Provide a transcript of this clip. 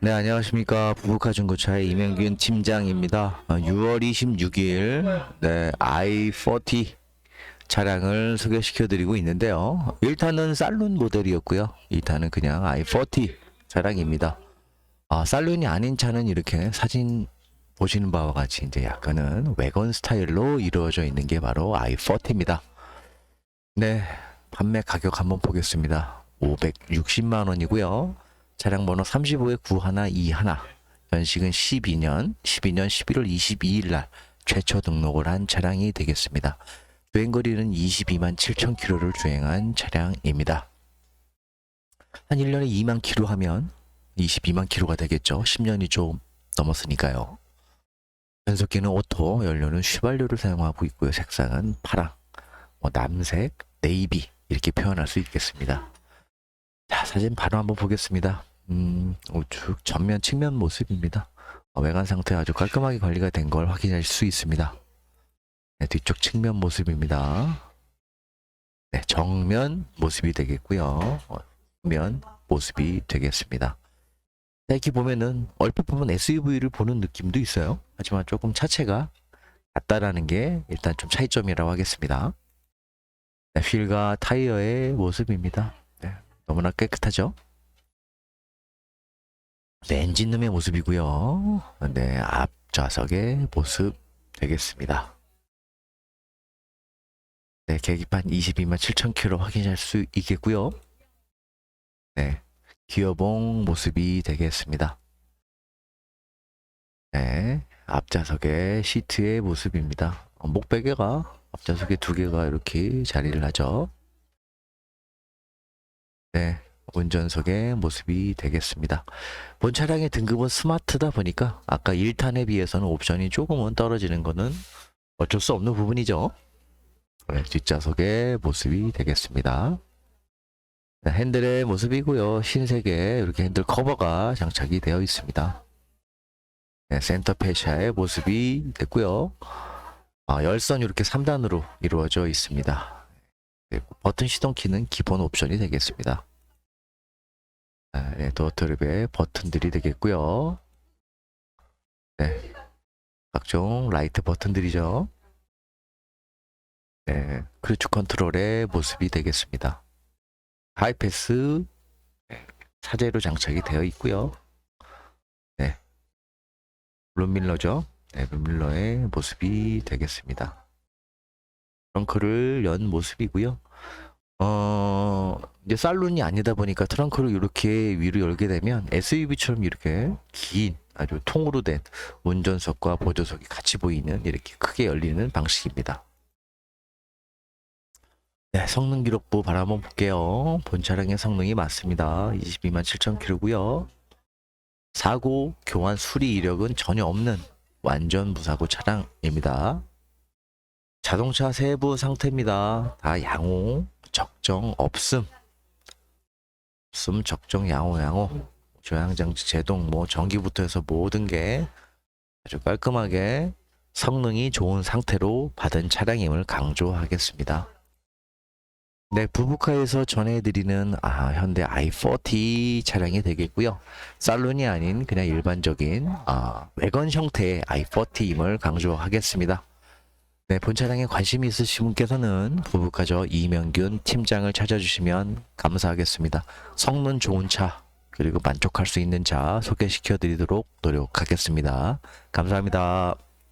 네, 안녕하십니까. 부부카 중고차의 이명균 팀장입니다. 어, 6월 26일, 네, i40 차량을 소개시켜 드리고 있는데요. 1탄은 살룬 모델이었고요. 2탄은 그냥 i40 차량입니다. 아, 살룬이 아닌 차는 이렇게 사진 보시는 바와 같이 이제 약간은 외건 스타일로 이루어져 있는 게 바로 i40입니다. 네, 판매 가격 한번 보겠습니다. 560만 원이고요. 차량 번호 35에 9121. 연식은 12년, 12년 11월 22일 날 최초 등록을 한 차량이 되겠습니다. 주행거리는 22만 7천 킬로를 주행한 차량입니다. 한 1년에 2만 킬로 하면 22만 킬로가 되겠죠. 10년이 좀 넘었으니까요. 변속기는 오토, 연료는 휘발유를 사용하고 있고요. 색상은 파랑, 뭐 남색, 네이비 이렇게 표현할 수 있겠습니다. 자, 사진 바로 한번 보겠습니다. 음, 우측 전면 측면 모습입니다. 어, 외관 상태 아주 깔끔하게 관리가 된 걸 확인할 수 있습니다. 네, 뒤쪽 측면 모습입니다. 네, 정면 모습이 되겠고요. 어, 면 모습이 되겠습니다. 자, 이렇게 보면은 얼핏 보면 SUV를 보는 느낌도 있어요. 하지만 조금 차체가 같다라는 게 일단 좀 차이점이라고 하겠습니다. 네, 휠과 타이어의 모습입니다. 네, 너무나 깨끗하죠? 네, 엔진룸의 모습이고요. 네, 앞 좌석의 모습 되겠습니다. 네, 계기판 22만 7천 킬로 확인할 수 있겠고요. 네, 기어봉 모습이 되겠습니다. 네, 앞좌석의 시트의 모습입니다. 어, 목베개가 앞좌석에 두 개가 이렇게 자리를 하죠. 네, 운전석의 모습이 되겠습니다. 본 차량의 등급은 스마트다 보니까 아까 1탄에 비해서는 옵션이 조금은 떨어지는 것은 어쩔 수 없는 부분이죠. 네, 뒷좌석의 모습이 되겠습니다. 네, 핸들의 모습이고요. 흰색의 이렇게 핸들 커버가 장착이 되어 있습니다. 네, 센터 페시아의 모습이 됐고요. 아, 열선 이렇게 3단으로 이루어져 있습니다. 그리고 버튼 시동 키는 기본 옵션이 되겠습니다. 아, 네, 도어트립의 버튼들이 되겠고요. 네, 각종 라이트 버튼들이죠. 네, 크루즈 컨트롤의 모습이 되겠습니다. 하이패스 네, 사제로 장착이 되어 있고요. 네, 룸밀러죠. 네, 룸밀러의 모습이 되겠습니다. 트렁크를 연 모습이고요. 어, 이제 살룬이 아니다 보니까 트렁크를 이렇게 위로 열게 되면 SUV처럼 이렇게 긴 아주 통으로 된 운전석과 보조석이 같이 보이는 이렇게 크게 열리는 방식입니다. 네, 성능 기록부 바로 한번 볼게요. 본 차량의 성능이 맞습니다. 22만 7천 킬로고요. 사고 교환 수리 이력은 전혀 없는 완전 무사고 차량입니다. 자동차 세부 상태입니다. 다 양호, 적정, 없음. 없음, 적정, 양호, 양호. 조향장치, 제동, 뭐 전기부터 해서 모든 게 아주 깔끔하게 성능이 좋은 상태로 받은 차량임을 강조하겠습니다. 네, 부부카에서 전해드리는 아, 현대 i40 차량이 되겠고요. 살론이 아닌 그냥 일반적인 아, 외관 형태의 i40임을 강조하겠습니다. 네, 본 차량에 관심이 있으신 분께서는 부부카저 이명균 팀장을 찾아주시면 감사하겠습니다. 성능 좋은 차 그리고 만족할 수 있는 차 소개시켜 드리도록 노력하겠습니다. 감사합니다.